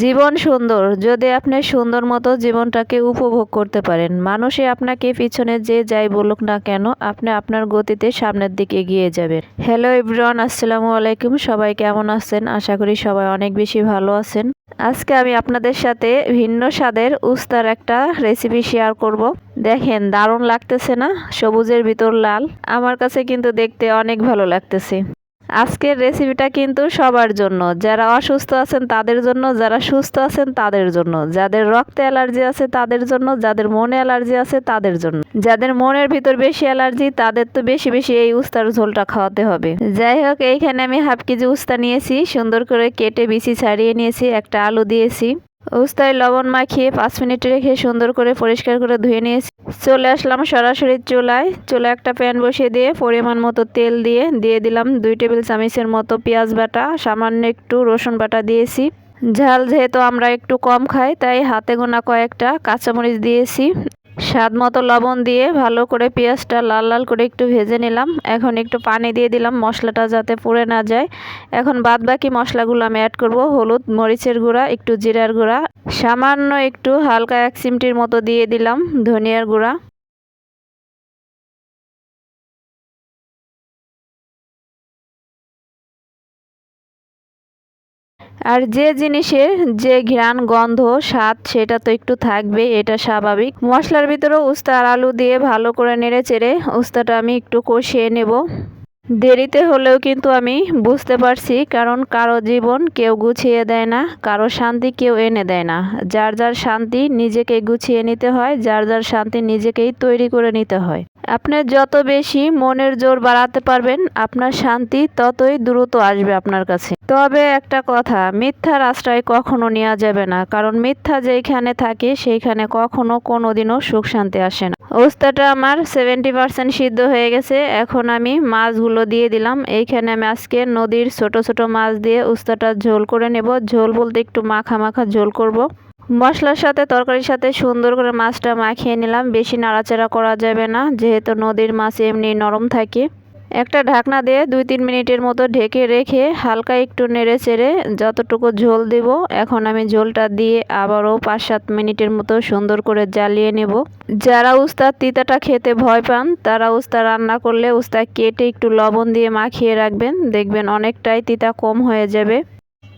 জীবন সুন্দর। যদি আপনি সুন্দর মতো জীবনটাকে উপভোগ করতে পারেন মানুষে আপনাকে পিছনে যে যাই বলুক না কেন, আপনি আপনার গতিতে সামনের দিকে এগিয়ে যাবেন। হ্যালো ইব্রান আসসালামু আলাইকুম। সবাই কেমন আছেন? আশা করি সবাই অনেক বেশি ভালো আছেন। আজকে আমি আপনাদের সাথে ভিন্ন স্বাদের উস্তার একটা রেসিপি শেয়ার করব। দেখেন, দারুণ লাগতেছে না? সবুজের ভিতর লাল। আমার কাছে কিন্তু দেখতে অনেক ভালো লাগতেছে। আজকের রেসিপিটা কিন্তু সবার জন্য। যারা অসুস্থ আছেন তাদের জন্য, যারা সুস্থ আছেন তাদের জন্য। যাদের রক্তে অ্যালার্জি আছে তাদের জন্য, যাদের মনে অ্যালার্জি আছে তাদের জন্য। যাদের মনের ভিতর বেশি অ্যালার্জি, তাদের তো বেশি বেশি এই উস্তার ঝোলটা খাওয়াতে হবে। যাই হোক, এইখানে আমি হাফ কেজি উস্তা নিয়েছি, সুন্দর করে কেটে বিচি ছাড়িয়ে নিয়েছি, একটা আলু দিয়েছি। উস্তায় লবণ মাখিয়ে পাঁচ মিনিট রেখে সুন্দর করে পরিষ্কার করে ধুয়ে নিয়েছি। চলে আসলাম সরাসরি চুলায়। চুলে একটা প্যান বসিয়ে দিয়ে পরিমাণ মতো তেল দিয়ে দিয়ে দিলাম দুই টেবিল চামচের মতো পেঁয়াজ বাটা, সামান্য একটু রসুন বাটা দিয়েছি। ঝাল যেহেতু আমরা একটু কম খাই, তাই হাতে গোনা কয়েকটা কাঁচামরিচ দিয়েছি। স্বাদ মতো লবণ দিয়ে ভালো করে পেঁয়াজটা লাল লাল করে একটু ভেজে নিলাম। এখন একটু পানি দিয়ে দিলাম, মশলাটা যাতে পুড়ে না যায়। এখন বাদ বাকি মশলাগুলো আমি অ্যাড করব, হলুদ, মরিচের গুঁড়া, একটু জিরার গুঁড়া। সামান্য একটু হালকা এক চিমটির মতো দিয়ে দিলাম ধনিয়ার গুঁড়া। আর যে জিনিসের যে ঘ্রাণ, গন্ধ, স্বাদ, সেটা তো একটু থাকবে, এটা স্বাভাবিক। মশলার ভিতরে উস্তা আর আলু দিয়ে ভালো করে নেড়ে চেড়ে উস্তাটা আমি একটু কষিয়ে নেব। দেরিতে হলেও কিন্তু আমি বুঝতে পারছি, কারণ কারও জীবন কেউ গুছিয়ে দেয় না, কারও শান্তি কেউ এনে দেয় না। যার যার শান্তি নিজেকে গুছিয়ে নিতে হয়, যার যার শান্তি নিজেকেই তৈরি করে নিতে হয়। আপনি যত বেশি মনের জোর বাড়াতে পারবেন, আপনার শান্তি ততই দ্রুত আসবে আপনার কাছে। তবে একটা কথা, মিথ্যার আশ্রয় কখনো নেওয়া যাবে না, কারণ মিথ্যা যেইখানে থাকে, সেইখানে কখনো কোনোদিনও সুখ শান্তি আসে না। ওস্তাটা আমার সেভেন্টি পার্সেন্ট সিদ্ধ হয়ে গেছে, এখন আমি মাছগুলো দিয়ে দিলাম। এইখানে আমি আজকে নদীর ছোট ছোট মাছ দিয়ে উস্তাটা ঝোল করে নেব। ঝোল বলতে একটু মাখা মাখা ঝোল করব। মশলার সাথে, তরকারির সাথে সুন্দর করে মাছটা মাখিয়ে নিলাম। বেশি নাড়াচাড়া করা যাবে না, যেহেতু নদীর মাছ এমনি নরম থাকে। একটা ঢাকনা দিয়ে দুই তিন মিনিটের মতো ঢেকে রেখে হালকা একটু নেড়ে চেড়ে যতটুকু ঝোল দিব, এখন আমি ঝোলটা দিয়ে আবারও পাঁচ সাত মিনিটের মতো সুন্দর করে জ্বালিয়ে নেব। যারা উস্তাদ তিতাটা খেতে ভয় পান, তারা উস্তা রান্না করলে উস্তা কেটে একটু লবণ দিয়ে মাখিয়ে রাখবেন। দেখবেন অনেকটাই তিতা কম হয়ে যাবে।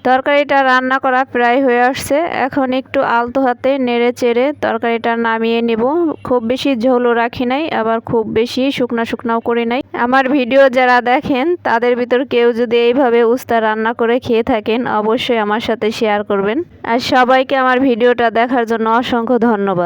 তরকারিটা রান্না করা প্রায় হয়ে আসছে। এখন একটু আলতো হাতে নেড়ে চেড়ে তরকারিটা নামিয়ে নেব। খুব বেশি ঝোলও রাখি নাই, আবার খুব বেশি শুকনো শুকনাও করি নাই। আমার ভিডিও যারা দেখেন, তাদের ভিতর কেউ যদি এইভাবে উস্তা রান্না করে খেয়ে থাকেন, অবশ্যই আমার সাথে শেয়ার করবেন। আর সবাইকে আমার ভিডিওটা দেখার জন্য অসংখ্য ধন্যবাদ।